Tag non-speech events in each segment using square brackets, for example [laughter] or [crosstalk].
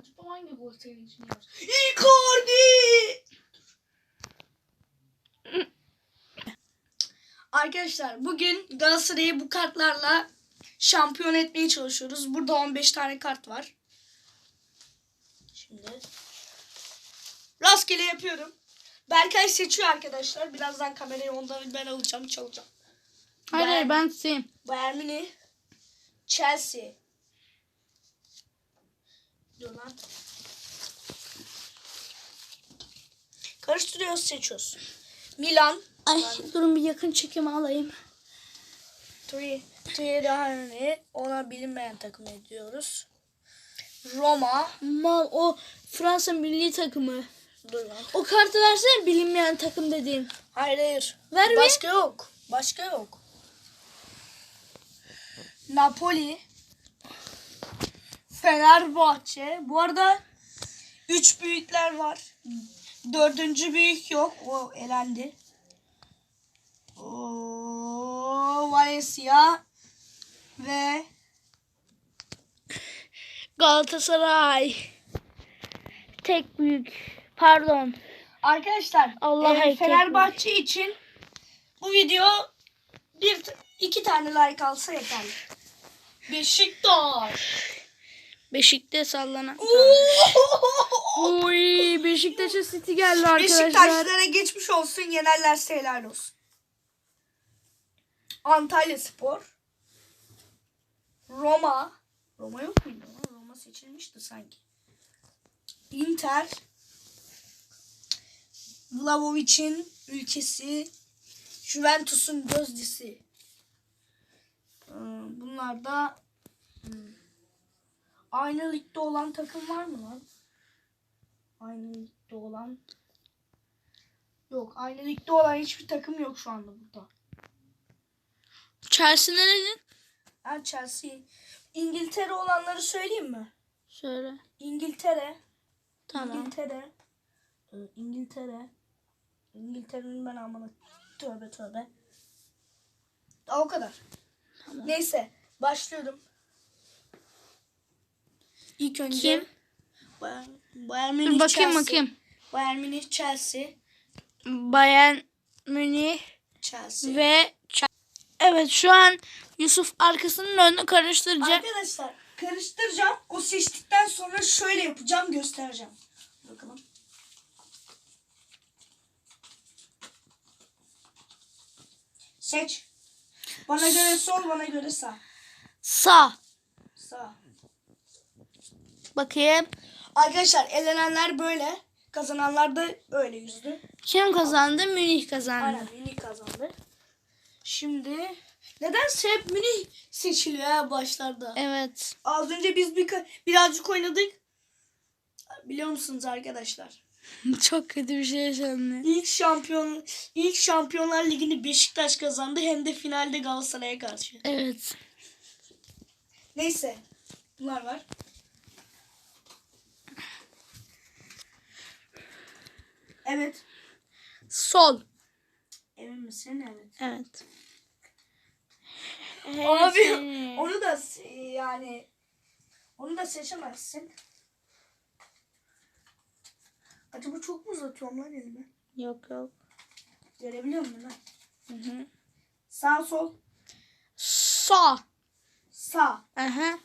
Acaba hangi gol senin için var? Icardi! Arkadaşlar bugün Galatasaray'ı bu kartlarla şampiyon etmeye çalışıyoruz. Burada 15 tane kart var. Şimdi rastgele yapıyorum. Berkay seçiyor arkadaşlar. Birazdan kamerayı ondan ben alacağım çalacağım. Hayır Ben- hayır ben tutayım. Bayern Münih, Chelsea. Dur lan. Karıştırıyoruz, seçiyoruz. Milan, Ay durun bir yakın çekim alayım. Tri, Triani, ona bilinmeyen takım ediyoruz. Roma, Mal o Fransa milli takımı. dur lan. O kartı versene bilinmeyen takım dediğin. Hayır hayır. Ver. Başka yok. Başka yok. Napoli. Fenerbahçe. Bu arada üç büyükler var. Dördüncü büyük yok. O elendi. Oo, Valencia ve Galatasaray. Tek büyük. Pardon. arkadaşlar Allah e, Fenerbahçe için bu video bir iki tane like alsa yeterli. Beşiktaş. Beşik'te sallanan. Oy Beşiktaş'a City geldi arkadaşlar. Beşiktaşlara geçmiş olsun yenerlerse helal olsun. Antalya Spor. Roma. Roma yok muydu? Roma seçilmişti sanki. Inter. Vlavovic'in ülkesi. Juventus'un gözdesi. Ee, Bunlar da hmm, aynı ligde olan takım var mı lan? Aynı ligde olan Yok aynı ligde olan hiçbir takım yok şu anda burada. Chelsea nerenin? Ha Chelsea. İngiltere olanları söyleyeyim mi? Söyle. İngiltere. Tamam. İngiltere. Ee, İngiltere. İngiltere'nin ben amına tövbe tövbe. Daha o kadar. Neyse başlıyorum. İlk önce Kim? Bayern, Bayern Münih bakayım Chelsea. bakayım. Bayern Münih Chelsea. Bayern Münih Chelsea. ve Ch- Evet şu an Yusuf arkasının önünü karıştıracak. Arkadaşlar karıştıracağım. O seçtikten sonra şöyle yapacağım göstereceğim. Bakalım. Seç. Bana göre sol, bana göre sağ. Sağ. Sağ. Bakayım. Arkadaşlar elenenler böyle. Kazananlar da öyle yüzdü. Kim kazandı? Münih kazandı. Aynen Münih kazandı. Şimdi neden hep Münih seçiliyor ha başlarda? Evet. Az önce biz bir birazcık oynadık. Biliyor musunuz arkadaşlar? [laughs] Çok kötü bir şey yaşandı. İlk şampiyon ilk Şampiyonlar Ligi'ni Beşiktaş kazandı hem de finalde Galatasaray'a karşı. Evet. Neyse. Bunlar var. Evet. Sol. Emin misin? Evet. Evet. Abi onu da yani onu da seçemezsin. Acaba çok mu uzatıyorum lan elimi? Yok yok. Görebiliyor musun lan? Hı hı. Sağ sol. Sağ. Sağ. Aha.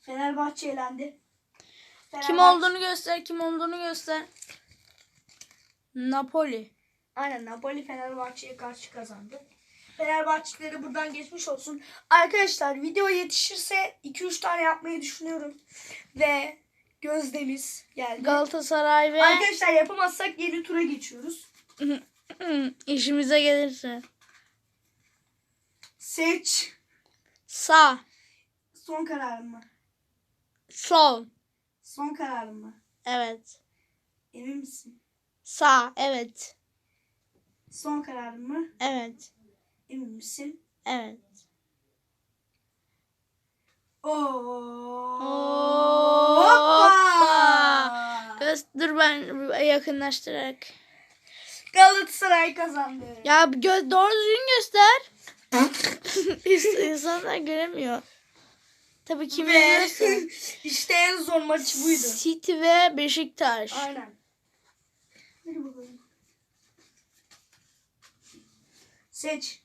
Fenerbahçe elendi. Kim Fenerbahçe- olduğunu göster, kim olduğunu göster. Napoli. Aynen Napoli Fenerbahçe'ye karşı kazandı. Fenerbahçelileri buradan geçmiş olsun. Arkadaşlar video yetişirse 2-3 tane yapmayı düşünüyorum. Ve Gözdemiz geldi. Galatasaray ve Arkadaşlar yapamazsak yeni tura geçiyoruz. [laughs] işimize gelirse. Seç. Sağ. Son kararım mı? Sol. Son kararım mı? Evet. Emin misin? Sağ. Evet. Son kararım mı? Evet. Emin misin? Evet. Oo. Hoppa. Dur ben yakınlaştırarak. Galatasaray kazandı. Ya göz doğru düzgün göster. [laughs] İns- İnsanlar göremiyor. Tabii kim Ve [laughs] işte en zor maç buydu. City ve Beşiktaş. Aynen. Hadi bakalım. Seç.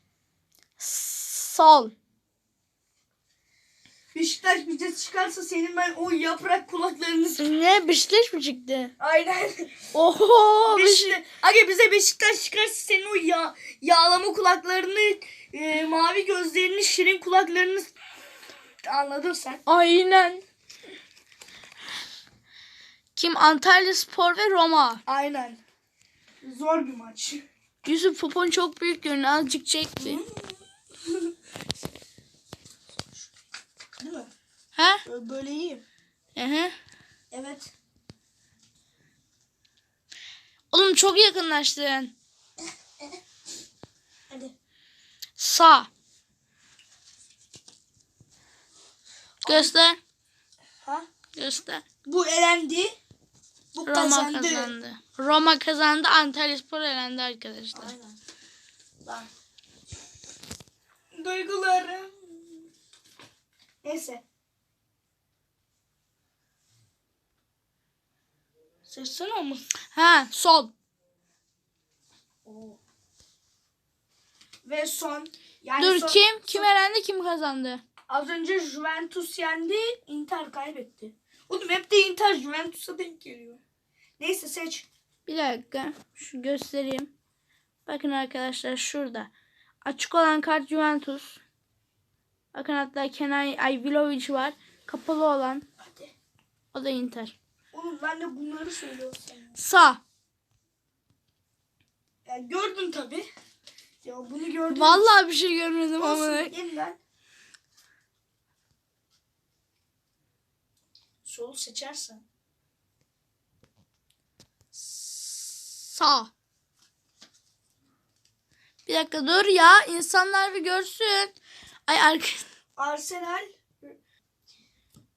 Sol. Beşiktaş bize çıkarsa senin ben o yaprak kulaklarını... Ne Beşiktaş mı çıktı? Aynen. Oho Beşiktaş. Aga bize Beşiktaş çıkarsa senin o yağ, yağlama kulaklarını, e, mavi gözlerini, şirin kulaklarını anladın sen. Aynen. Kim? Antalya Spor ve Roma. Aynen. Zor bir maç. Yusuf popon çok büyük görünüyor. Azıcık çek bir. Değil mi? Böyle- Böyle iyi. Hı hı. Evet. Oğlum çok yakınlaştın. [laughs] Hadi. Sağ. Göster. Ha? Göster. Bu elendi. Bu Roma kazandı. kazandı. Roma kazandı. Antalya Spor elendi arkadaşlar. Aynen. Lan. Duygularım. Neyse. Seçsene ama. Ha sol. Ve son. Yani Dur son- kim? Kim elendi kim kazandı? Az önce Juventus yendi. Inter kaybetti. Oğlum hep de Inter Juventus'a denk geliyor. Neyse seç. Bir dakika. Şu göstereyim. Bakın arkadaşlar şurada. Açık olan kart Juventus. Bakın hatta Kenan Ayvilovic var. Kapalı olan Hadi. o da Inter. Oğlum ben de bunları söylüyorum sana. Sağ. Ya gördün tabi. Ya bunu gördün. Vallahi bir şey görmedim Olsun, ama. yeniden. Sol seçersen. Sağ. Bir dakika dur ya. insanlar bir görsün. Ay. Arsenal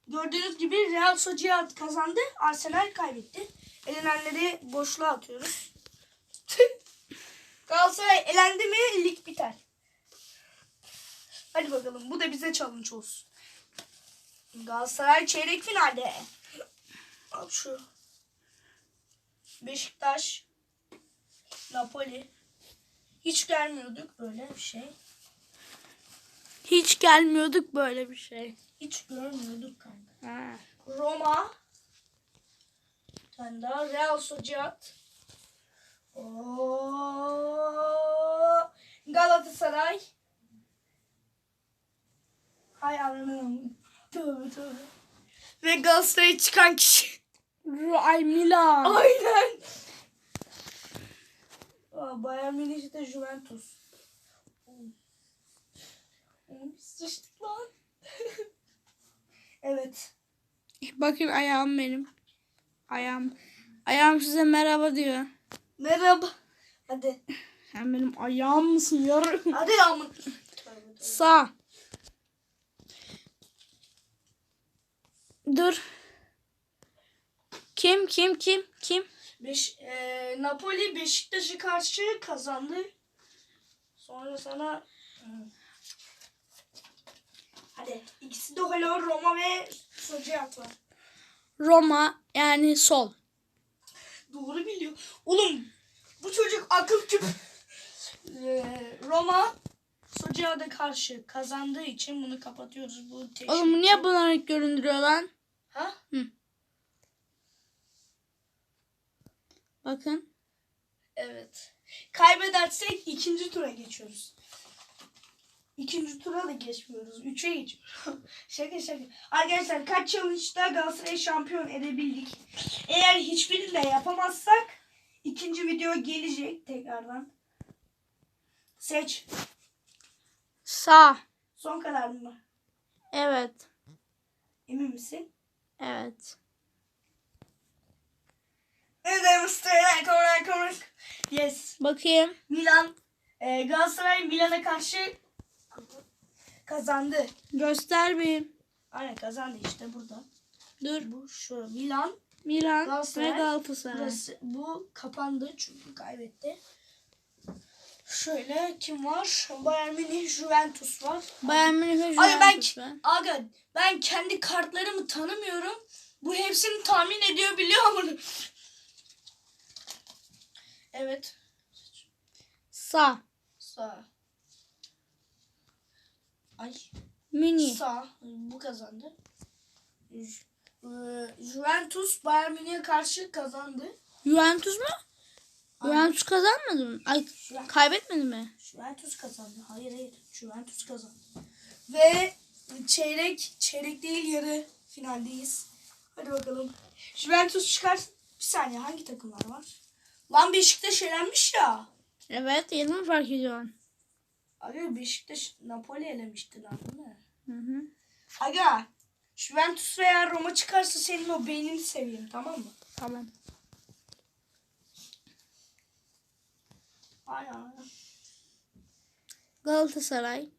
gördüğünüz gibi Real Sociedad kazandı. Arsenal kaybetti. Elenenleri boşluğa atıyoruz. [laughs] Galatasaray elendi mi lig biter. Hadi bakalım bu da bize challenge olsun. Galatasaray çeyrek finalde. Al şu. Beşiktaş. Napoli. Hiç gelmiyorduk böyle bir şey. Hiç gelmiyorduk böyle bir şey. Hiç görmüyorduk kanka. Ha. Roma. Bir tane daha. Real Sociedad. Oo. Galatasaray. Hay ananım. Tövbe tövbe. Ve Galatasaray'a çıkan kişi. Ay Milan. Aynen. Aa, Bayern Münih de Juventus. Oğlum, biz Sıçtık lan. [laughs] evet. Bakın ayağım benim. Ayağım. Ayağım size merhaba diyor. Merhaba. Hadi. Sen benim ayağım mısın yarım? Hadi yağmur. Sağ. Dur. Kim kim kim kim? Beş, e, Napoli Beşiktaş'ı karşı kazandı. Sonra sana hadi ikisi de Holo Roma ve Sociedad var. Roma yani sol. Doğru biliyor. Oğlum bu çocuk akıl küp. E, Roma Sociedad'a karşı kazandığı için bunu kapatıyoruz. Bu teşvik. Oğlum niye bulanık göründürüyor lan? Ha? Bakın. Evet. Kaybedersek ikinci tura geçiyoruz. İkinci tura da geçmiyoruz. Üçe geçiyoruz. [laughs] şaka şaka. Arkadaşlar kaç challenge'da Galatasaray şampiyon edebildik. Eğer hiçbirini de yapamazsak ikinci video gelecek tekrardan. Seç. Sağ. Son karar mı? Evet. Emin misin? Evet. Yes. Bakayım. Milan. e, Galatasaray Milan'a karşı kazandı. Göster bir. Aynen kazandı işte burada. Dur. Bu şu Milan. Milan Galatasaray. ve Galatasaray. Burası, bu kapandı çünkü kaybetti. Şöyle kim var? Bayern Münih, Juventus var. Bayern Münih ve Aga ben, Juventus var. aga ben kendi kartlarımı tanımıyorum. Bu hepsini tahmin ediyor biliyor musun? Evet. Sağ. Sağ. Ay. Münih. Sağ. Bu kazandı. Ju- e, Juventus Bayern Münih'e karşı kazandı. Juventus mu? Juventus kazanmadı mı? Ay kaybetmedi mi? Juventus kazandı. Hayır hayır. Juventus kazandı. Ve çeyrek, çeyrek değil yarı finaldeyiz. Hadi bakalım. Juventus çıkar. Bir saniye hangi takımlar var? Lan Beşiktaş elenmiş ya. Evet yeni mi fark ediyorsun? Aga Beşiktaş Napoli elemişti lan değil mi? Hı hı. Aga Juventus veya Roma çıkarsa senin o beynini seveyim tamam mı? Tamam. Aynen. Galatasaray.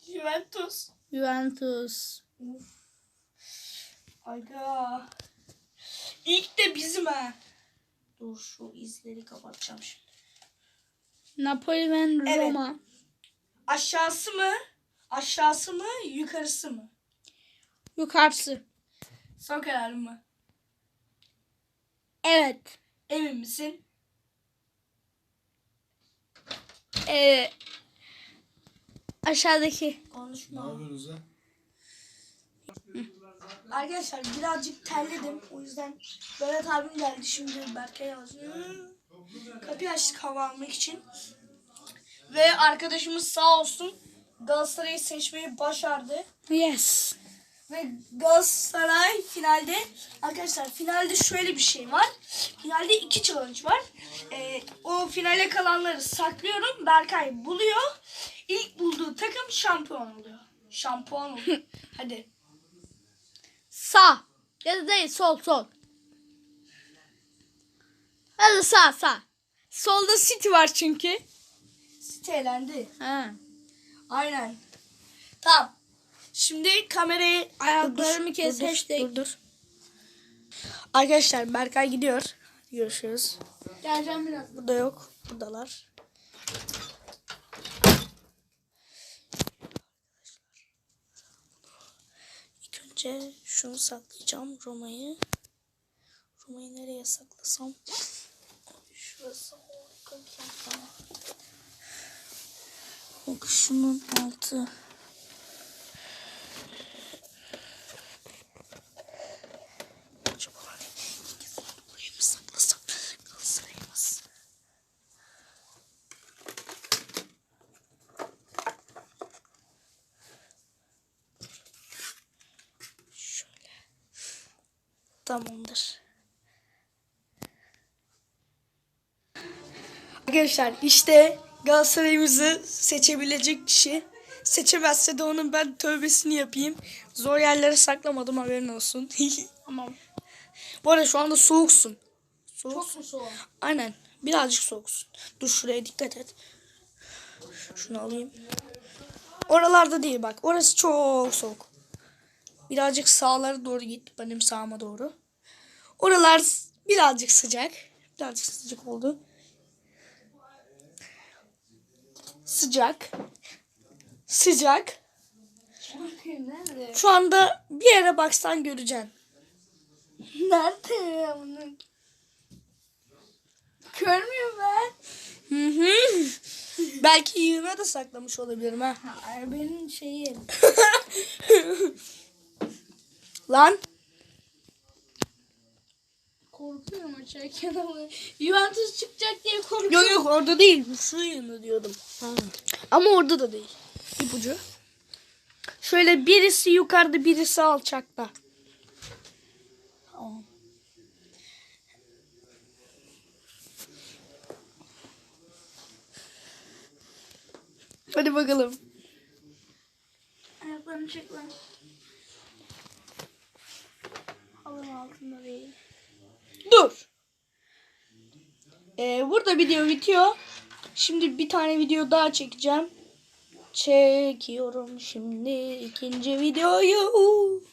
Juventus. Juventus. Uf. Aga. İlk de bizim ha. Dur şu izleri kapatacağım şimdi. Napoli ve Evet. Roma. Aşağısı mı? Aşağısı mı? Yukarısı mı? Yukarısı. Son kararın mı? Evet. Emin misin? Ee, aşağıdaki. Ne Konuşma. yapıyorsunuz lan? Arkadaşlar birazcık terledim. O yüzden Berat abim geldi şimdi Berkay yazıyor. Kapıyı açtık hava almak için. Ve arkadaşımız sağ olsun Galatasaray'ı seçmeyi başardı. Yes. Ve Galatasaray finalde arkadaşlar finalde şöyle bir şey var. Finalde iki challenge var. Ee, o finale kalanları saklıyorum. Berkay buluyor. İlk bulduğu takım şampiyon oluyor. Şampiyon oluyor. [laughs] Hadi. Sağ. Ya da değil sol sol. Hadi sağ sağ. Solda City var çünkü. Sitelendi. Ha. Aynen. Tamam. Şimdi kamerayı Ayaklarımı kes, dur, hashtag. Dur, dur. Arkadaşlar Berkay gidiyor. Görüşürüz. Geleceğim biraz. Burada yok. Buradalar. İlk önce şunu saklayacağım. Roma'yı. Roma'yı nereye saklasam? Şurası harika bir. Bak şunun altı. Tamamdır. Arkadaşlar işte Galatasaray'ımızı seçebilecek kişi. Seçemezse de onun ben tövbesini yapayım. Zor yerlere saklamadım haberin olsun. [laughs] Tamam. Bu arada şu anda soğuksun. Soğuk. mu soğuk? Aynen. Birazcık soğuksun. Dur şuraya dikkat et. Şunu alayım. Oralarda değil bak. Orası çok soğuk. Birazcık sağlara doğru git. Benim sağıma doğru. Oralar birazcık sıcak. Birazcık sıcak oldu. Sıcak. Sıcak. Şu anda bir yere baksan göreceksin. [laughs] Nerede bunu? Görmüyorum ben. Hı hı. Belki yığına da saklamış olabilirim ha. Ay, benim şeyim. [laughs] Lan. Korkuyorum açarken ama. Juventus çıkacak diye korkuyorum. Yok yok orada değil. Şu yığını diyordum. Ama orada da değil. İpucu. Şöyle birisi yukarıda birisi alçakta. Tamam. Hadi bakalım. Ayaklarını çek lan. Dur. Ee, burada video bitiyor. Şimdi bir tane video daha çekeceğim. Çekiyorum şimdi ikinci videoyu.